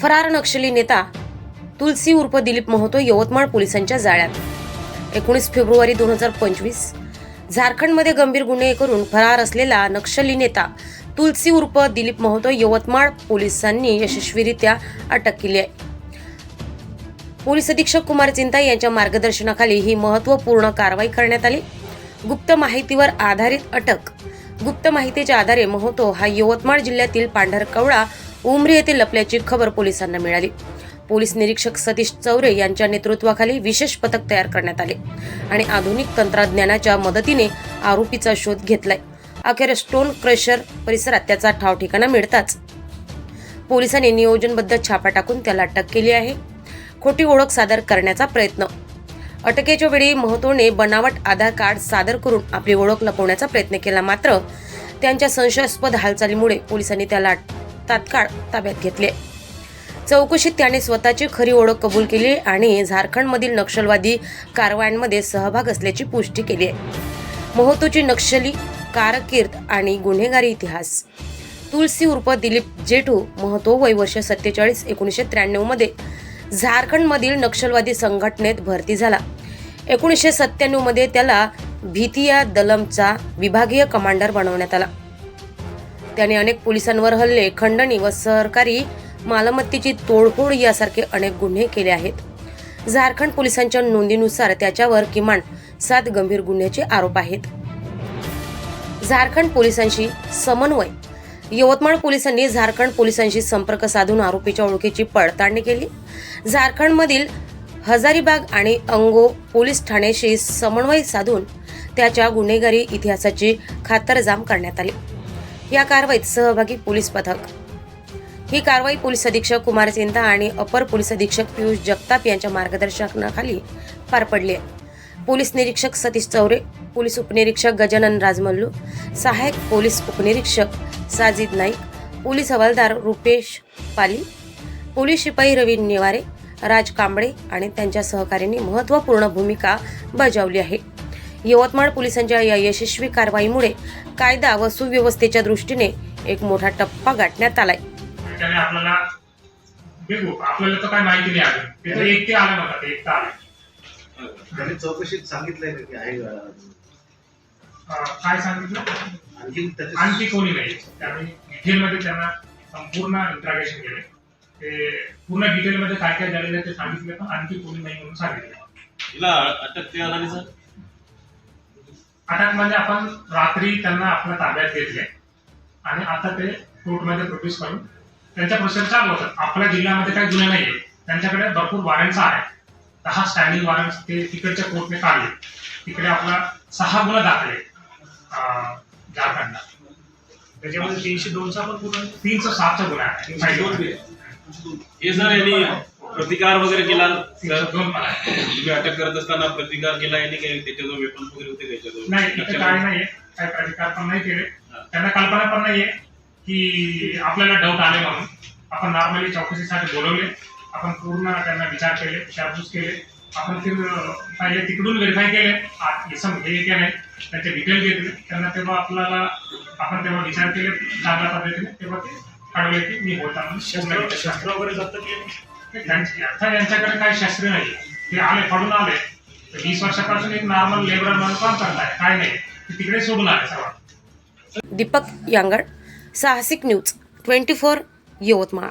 फरार नक्षली नेता तुलसी उर्फ दिलीप महतो यवतमाळ पोलिसांच्या जाळ्यात. एकोणीस फेब्रुवारी दोन हजार पंचवीस झारखंडमध्ये गंभीर गुन्हे करून फरार असलेला नक्षली नेता तुलसी उर्फ दिलीप महतो यवतमाळ पोलिसांनी यशस्वीरित्या अटक केली आहे. पोलीस अधीक्षक कुमार चिंता यांच्या मार्गदर्शनाखाली ही महत्त्वपूर्ण कारवाई करण्यात आली. गुप्त माहितीवर आधारित अटक. गुप्त माहितीच्या आधारे महतो हा यवतमाळ जिल्ह्यातील पांढरकवळा उमरी येथे लपल्याची खबर पोलिसांना मिळाली. पोलीस निरीक्षक सतीश चौरे यांच्या नेतृत्वाखाली विशेष पथक तयार करण्यात आले आणि आधुनिक तंत्रज्ञानाच्या मदतीने आरोपीचा शोध घेतलाय. अखेर स्टोन क्रशर परिसरात त्याचा ठाव ठिकाणा मिळताच पोलिसांनी नियोजनबद्ध छापा टाकून त्याला अटक केली आहे. खोटी ओळख सादर करण्याचा प्रयत्न. अटकेच्या वेळी महतोने बनावट आधार कार्ड सादर करून आपली ओळख लपवण्याचा प्रयत्न केला मात्र त्यांच्या संशयास्पद हालचालीमुळे पोलिसांनी त्याला तात्काळ ताब्यात घेतले. चौकशीत त्याने स्वतःची खरी ओळख कबूल केली आणि झारखंडमधील नक्षलवादी कारवायांमध्ये सहभाग असल्याची पुष्टी केली आहे. महतोची नक्षली कारकीर्द आणि गुन्हेगारी इतिहास. तुलसी उर्फ दिलीप जेठू महतो वय वर्ष सत्तेचाळीस एकोणीसशे त्र्याण्णवमध्ये झारखंडमधील नक्षलवादी संघटनेत भरती झाला. एकोणीसशे सत्त्याण्णवमध्ये त्याला भीतिया दलमचा विभागीय कमांडर बनवण्यात आला. त्याने अनेक पोलिसांवर हल्ले खंडणी व सरकारी मालमत्तेची तोडफोड यासारखे अनेक गुन्हे केले आहेत. झारखंड पोलिसांच्या नोंदीनुसार त्याच्यावर किमान सात गंभीर गुन्ह्याचे आरोप आहेत. झारखंड पोलिसांशी समन्वय. यवतमाळ पोलिसांनी झारखंड पोलिसांशी संपर्क साधून आरोपीच्या ओळखीची पडताळणी केली. झारखंडमधील हजारीबाग आणि अंगो पोलीस ठाण्याशी समन्वय साधून त्याच्या गुन्हेगारी इतिहासाची खातरजाम करण्यात आली. या कारवाईत सहभागी पोलीस पथक. ही कारवाई पोलीस अधीक्षक कुमार चिंता आणि अपर पोलीस अधीक्षक पियुष जगताप यांच्या मार्गदर्शनाखाली पार पडली आहे. पोलीस निरीक्षक सतीश चौरे पोलीस उपनिरीक्षक गजानन राजमल्लू सहाय्यक पोलीस उपनिरीक्षक साजिद नाईक पोलीस हवालदार रुपेश पाली पोलीस शिपाई रवी नेवारे राज कांबळे आणि त्यांच्या सहकाऱ्यांनी महत्त्वपूर्ण भूमिका बजावली आहे. यवतमाळ पोलिसांच्या या यशस्वी कारवाईमुळे कायदा व सुव्यवस्थेच्या दृष्टीने एक मोठा टप्पा गाठण्यात आलाय. त्याने आपल्याला तर काय माहिती नाही आली. एकटे आले मला ते एकटा आले. त्यांनी चौकशीत सांगितलंय का आहे काय सांगितलं? आणखी त्याचे आणखी कोणी नाही. त्यामुळे डिटेलमध्ये त्यांना संपूर्ण इंट्रागेशन केले. ते पूर्ण डिटेलमध्ये काय काय झालेलं ते सांगितले पण आणखी कोणी नाही म्हणून सांगितलं. हिला अटक ते झाली सर? अटक म्हणजे आपण रात्री त्यांना आपल्या ताब्यात घेतले. आणि आता ते कोर्टमध्ये प्रोड्यूस करून त्यांच्या प्रोसेस चालू होतात. आपल्या जिल्ह्यामध्ये काही गुन्हे नाहीये. त्यांच्याकडे भरपूर वॉरंट्स आहेत. दहा स्टँडिंग वॉरंट्स ते तिकडच्या कोर्टने काढले. तिकडे आपला सहा गुन्हे दाखले झारखंडला. त्याच्यामध्ये तीनशे दोनचा पण गुन्हा तीनशे सातचा गुन्हा आहे. हे सर यांनी प्रतिकार वगैरे केला? तुम्ही अटक करत असताना प्रतिकार केला यांनी काही? त्याच्याजवळ वेपन वगैरे होते का याच्याजवळ? नाही तिथे काय नाहीये. काही प्रतिकार पण नाही केले. त्यांना कल्पना पण नाहीये की आपल्याला डाऊट आले म्हणून. आपण नॉर्मली चौकशीसाठी बोलवले. आपण पूर्ण त्यांना विचार केले विचारपूस केले. आपण फिर पहिले तिकडून व्हेरीफाय केले. इसम हे केले त्याचे डिटेल घेतले. त्यांना तेव्हा आपल्याला आपण तेव्हा विचार केले चांगल्या पद्धतीने. तेव्हा ते कळवले की मी होता शस्त्र वगैरे जप्त केले? त्यांची आता यांच्याकडे काही शस्त्र नाही ते आले पडून आले. तर वीस वर्षापासून एक नॉर्मल लेबर म्हणून काम करताय. काय नाही. ते तिकडे सोडून आले सर्व दीपक यांगड साहसिक न्यूज ट्वेंटी फोर यवतमाळ.